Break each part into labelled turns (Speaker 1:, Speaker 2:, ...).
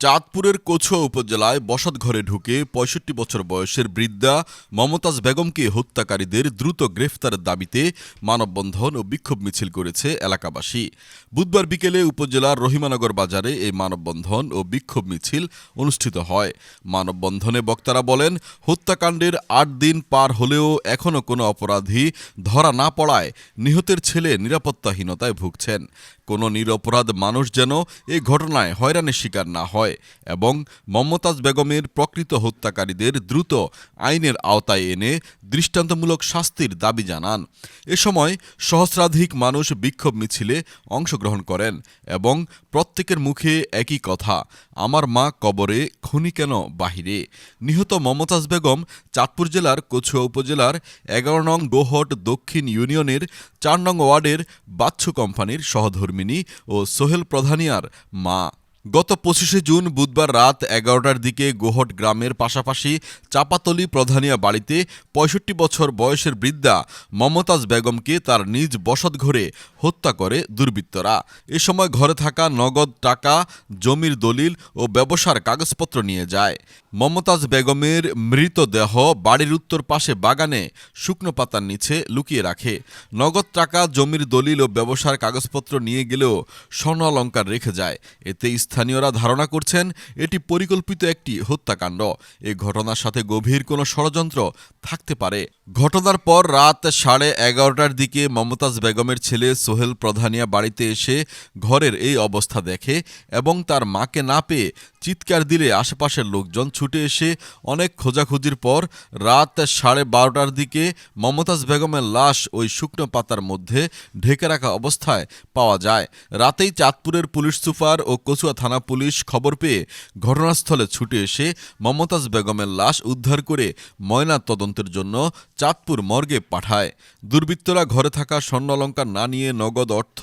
Speaker 1: চাঁদপুরের কছুয়া উপজেলায় বসতঘরে ঢুকে পঁয়ষট্টি বছর বয়সের বৃদ্ধা মমতাজ বেগমকে হত্যাকারীদের দ্রুত গ্রেফতারের দাবিতে মানববন্ধন ও বিক্ষোভ মিছিল করেছে এলাকাবাসী। বুধবার বিকেলে উপজেলার রহিমানগর বাজারে এই মানববন্ধন ও বিক্ষোভ মিছিল অনুষ্ঠিত হয়। মানববন্ধনে বক্তারা বলেন, হত্যাকাণ্ডের আট দিন পার হলেও এখনও কোনো অপরাধী ধরা না পড়ায় নিহতের ছেলে নিরাপত্তাহীনতায় ভুগছেন। কোনো নিরপরাধ মানুষ যেন এ ঘটনায় হয়রানির শিকার না হয়। এবং মমতাজ বেগমের প্রকৃত হত্যাকারীদের দ্রুত আইনের আওতায় এনে দৃষ্টান্তমূলক শাস্তির দাবি জানান। এ সময় সহস্রাধিক মানুষ বিক্ষোভ মিছিলে অংশগ্রহণ করেন এবং প্রত্যেকের মুখে একই কথা, আমার মা কবরে, খুনি কেন বাহিরে? নিহত মমতাজ বেগম চাঁদপুর জেলার কছুয়া উপজেলার এগারো নং গোহট দক্ষিণ ইউনিয়নের চার নং ওয়ার্ডের বাচ্চু কোম্পানির সহধর্মিনী ও সোহেল প্রধানিয়ার মা। গত পঁচিশে জুন বুধবার রাত এগারোটার দিকে গোহট গ্রামের পাশাপাশি চাপাতলি প্রধানিয়া বাড়িতে পঁয়ষট্টি বছর বয়সের বৃদ্ধা মমতাজ বেগমকে তার নিজ বসতঘরে হত্যা করে দুর্বৃত্তরা। এ সময় ঘরে থাকা নগদ টাকা, জমির দলিল ও ব্যবসার কাগজপত্র নিয়ে যায়। মমতাজ বেগমের মৃতদেহ বাড়ির উত্তর পাশে বাগানে শুকনো পাতার নিচে লুকিয়ে রাখে। নগদ টাকা, জমির দলিল ও ব্যবসার কাগজপত্র নিয়ে গেলেও স্বর্ণ অলঙ্কার রেখে যায়। এতে স্থানীয়রা ধারণা করছেন, এটি পরিকল্পিত একটি হত্যাকাণ্ড। এ ঘটনার সাথে গভীর কোনো ষড়যন্ত্র থাকতে পারে। ঘটনার পর রাত সাড়ে এগারোটার দিকে মমতাজ বেগমের ছেলে সোহেল প্রধানিয়া বাড়িতে এসে ঘরের এই অবস্থা দেখে এবং তার মাকে না পেয়ে চিৎকার দিলে আশেপাশের লোকজন ছুটে এসে অনেক খোঁজাখুঁজির পর রাত সাড়ে বারোটার দিকে মমতাজ বেগমের লাশ ওই শুকনো পাতার মধ্যে ঢেকে রাখা অবস্থায় পাওয়া যায়। রাতেই চাঁদপুরের পুলিশ সুপার ও কচুয়া থানা পুলিশ খবর পেয়ে ঘটনাস্থলে ছুটে এসে মমতাজ বেগমের লাশ উদ্ধার করে ময়না তদন্তের জন্য চাঁদপুর মর্গে পাঠায়। দুর্বৃত্তরা ঘরে থাকা স্বর্ণ অলঙ্কার না নিয়ে নগদ অর্থ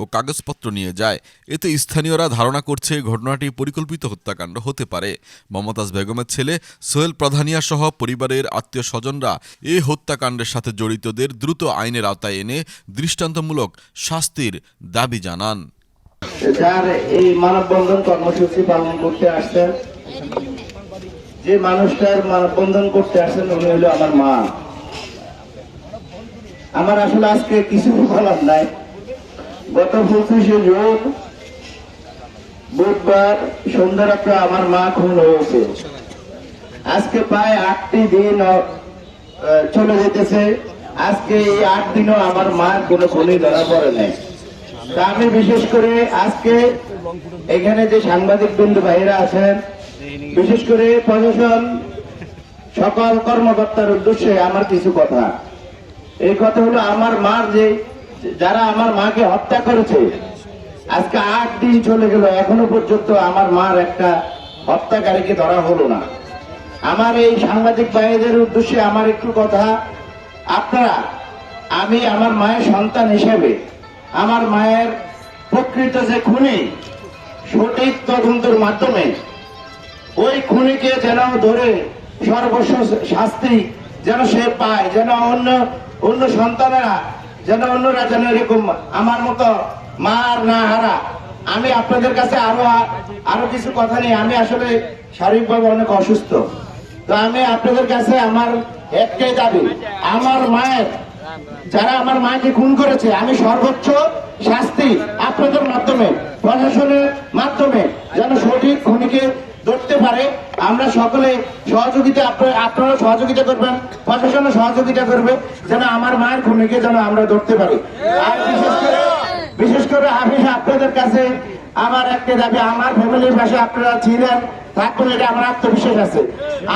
Speaker 1: ও কাগজপত্র নিয়ে যায়। এতে স্থানীয়রা ধারণা করছে ঘটনাটি পরিকল্পিত হত্যাকাণ্ড হতে পারে। মমতাজ বেগমের ছেলে সোহেল প্রধানিয়া সহ পরিবারের আত্মীয় স্বজনরা এ হত্যাকাণ্ডের সাথে জড়িতদের দ্রুত আইনের আওতায় এনে দৃষ্টান্তমূলক শাস্তির দাবি জানান।
Speaker 2: যার এই মানববন্ধন কর্মসূচি পালন করতে আসছেন, যে মানুষটার মানববন্ধন করতে আসছেন, উনি হলো আমার মা। আমার আসলে আজকে কিছু বলার নাই। গত পঁচিশে জুন, বুধবার সন্ধ্যা রাত্রে আমার মা খুন হয়েছে। আজকে প্রায় আটটি দিন চলে যেতেছে। আজকে এই আট দিনও আমার মার কোনো খুনি ধরা পড়ে নাই তা আমি বিশেষ করে আজকে এখানে যে সাংবাদিক বন্ধু ভাইরা আছেন, বিশেষ করে প্রশাসন, সকল কর্মকর্তার উদ্দেশ্যে আমার কিছু কথা। এই কথা হলো আমার মার যে, যারা আমার মাকে হত্যা করেছে, আজকে আট দিন চলে গেল, এখনও পর্যন্ত আমার মার একটা হত্যাকারীকে ধরা হলো না। আমার এই সাংবাদিক ভাইদের উদ্দেশ্যে আমার একটু কথা। আপনারা, আমি আমার মায়ের সন্তান হিসেবে, আমার মায়ের প্রকৃত যে খুনি, সঠিক তদন্তের মাধ্যমে, ওই খুনিকে যেন ধরে সর্বস্ব শাস্তি যেন সে পায়, যেন অন্য অন্য সন্তানেরা যেন অন্যরা যেন এরকম আমার মতো মার না হারা। আমি আপনাদের কাছে আরও আরও কিছু কথা নেই। আমি আসলে শারীরিকভাবে অনেক অসুস্থ। তো আমি আপনাদের কাছে আমার একটাই দাবি, আমার মায়ের যারা আমার মাকে খুন করেছে, আমি সর্বোচ্চ শাস্তি আপনাদের মাধ্যমে, প্রশাসনের মাধ্যমে যেন সঠিক খুনিকে ধরতে পারে আমরা সকলে সহযোগিতা আপনারা সহযোগিতা করবেন, প্রশাসনও সহযোগিতা করবে, যেন আমার মায়ের খুনিকে যেন আমরা ধরতে পারি। আর বিশেষ করে বিশেষ করে আমি আপনাদের কাছে আমার একটা দাবি, আমার ফ্যামিলির পাশে আপনারা ছিলেন, থাকবেন, এটা আমার আত্মবিশ্বাস আছে।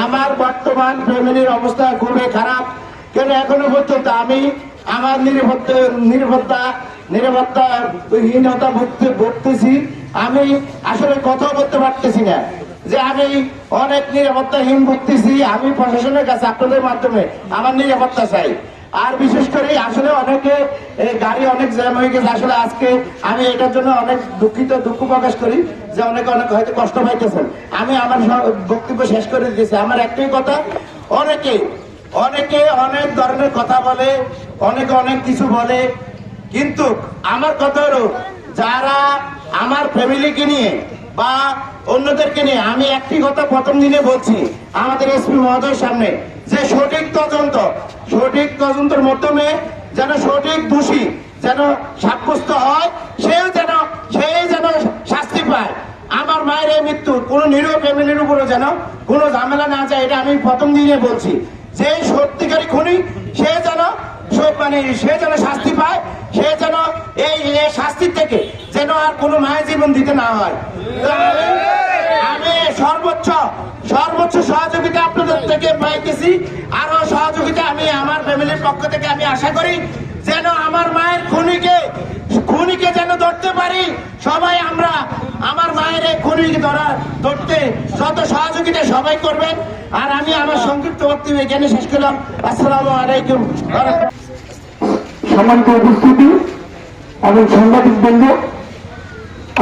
Speaker 2: আমার বর্তমান ফ্যামিলির অবস্থা খুবই খারাপ, কেন এখনও পর্যন্ত আমি আমার নিরাপত্তা নিরাপত্তা নিরাপত্তা হীনতা ভুগতে ভুগতেছি, আমি আসলে কথা বলতে পারতেছি না। যে আমি অনেক নিরাপত্তাহীন ভুগতেছি, আমি প্রশাসনের কাছে আপনাদের মাধ্যমে আমার নিরাপত্তা চাই। আর বিশেষ করে আসলে অনেকে গাড়ি অনেক জ্যাম হয়ে গেছে। আসলে আজকে আমি এটার জন্য অনেক দুঃখিত, দুঃখ প্রকাশ করি যে অনেকে অনেক হয়তো কষ্ট পাইতেছেন। আমি আমার বক্তব্য শেষ করে দিয়েছি আমার একটাই কথা, অনেকে অনেকে অনেক ধরনের কথা বলে, অনেকে অনেক কিছু বলে, কিন্তু আমার কথা হলো, যারা আমার ফ্যামিলিকে নিয়ে বা অন্যদেরকে নিয়ে, আমি একটি কথা প্রথম দিনে বলছি আমাদের এসপি মহোদয়ের সামনে, যে সঠিক তদন্ত, সঠিক তদন্তের মাধ্যমে যেন সঠিক দোষী যেন সাব্যস্ত হয়, সেও যেন সেই যেন শাস্তি পায়। আমার মায়ের এই মৃত্যু, কোনো নিরীহ ফ্যামিলির উপরে যেন কোনো ঝামেলা না যায়, এটা আমি প্রথম দিনে বলছি। যে সত্যিকারী খুনি, সে যেন মানে সে যেন শাস্তি পায়, সে যেন এই শাস্তির থেকে যেন আর কোনো মায়ের জীবন দিতে না হয়। আমি- সর্বোচ্চ সর্বোচ্চ সহযোগিতা আপনাদের থেকে পাইতেছি। আরও সহযোগিতা আমি আমার ফ্যামিলির পক্ষ থেকে আমি আশা করি যেন আমার মায়ের খুনিকে খুনিকে যেন ধরতে পারি। সবাই আমরা, আমার মায়ের খুনিকে ধরা, ধরতে যত সহযোগিতা সবাই করবেন। আর আমি আমার সংক্ষিপ্ত বক্তব্য এখানে শেষ করলাম। আসসালামু আলাইকুম।
Speaker 3: সম্মানিত উপস্থিতি এবং সাংবাদিক বৃন্দ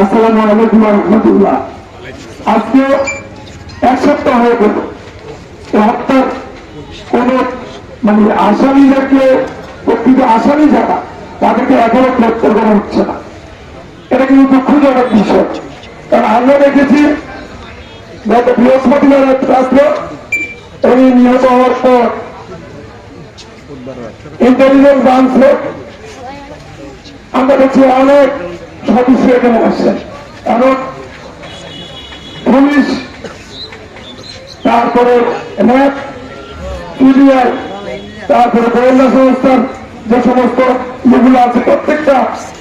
Speaker 3: আসসালামু আলাইকুম রহমতুল্লাহ। আজকে এক সপ্তাহ হয়ে গেল। এই হত্যার কোন মানে আসামিদেরকে প্রকৃত আসামি যারা, তাদেরকে এখনও গ্রেপ্তার করা হচ্ছে না। এটা কিন্তু দুঃখজনক বিষয়। কারণ আমরা দেখেছি, গত বৃহস্পতিবার রাত্রে উনি নিহত হওয়ার পর ইন্টেলিজেন্স ব্রাঞ্চে আমরা দেখছি অনেক সদস্য এখানে আসছেন অনেক পুলিশ, তারপরে র্যাব পিডিআই তারপরে গোয়েন্দা সংস্থার যে সমস্ত যেগুলো আছে, প্রত্যেকটা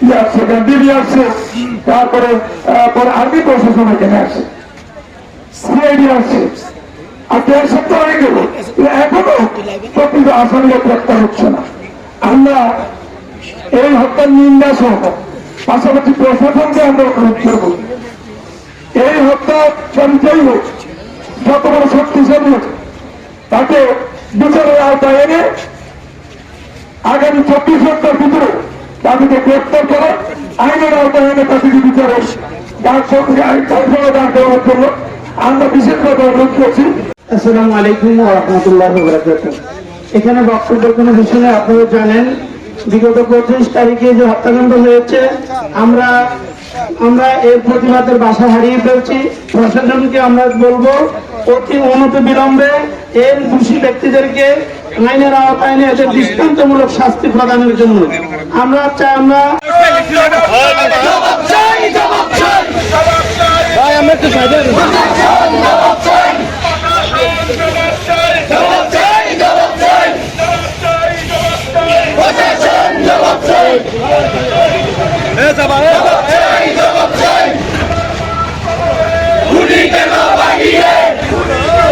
Speaker 3: ইয়ে আসছে ডিবি আসছে তারপরে পরে আর্মি প্রশাসন এখানে আসে সিআইডি আসছে আর দেড় সপ্তাহ হয়ে গেল। এখনও প্রকৃত আসামিরা গ্রেপ্তার হচ্ছে না। আমরা এই হত্যার নিন্দা সহ পাশাপাশি প্রশাসনকে আমরা অনুরোধ করব। এই হত্যা যেই হোক, যত বড় শক্তিশালী হোক, তাকে বিচারের আওতায় এনে আগামী চব্বিশ ঘণ্টার ভিতরে তাদেরকে গ্রেপ্তার করে আইনের আওতায় এনে তাদেরকে বিচারে দাঁড় দাঁড় দেওয়ার জন্য আমরা বিশেষভাবে অনুরোধ করছি।
Speaker 4: আসসালামু আলাইকুম ওয়া রাহমাতুল্লাহি ওয়া বারাকাতুহু। এখানে বক্তব্যের কোনো বিষয়ে আপনারা জানেন। বিগত পঁচিশ তারিখে যে হত্যাকাণ্ড হয়েছে, আমরা আমরা এর প্রতিবাদের বাসা হারিয়ে ফেলছি। প্রশাসনকে আমরা বলব, অতি অনত বিলম্বে এর দোষী ব্যক্তিদেরকে আইনের আওতায় নিয়ে এদের দৃষ্টান্তমূলক শাস্তি প্রদানের জন্য। আমরা চাই, আমরা ভাই, আমরা একটু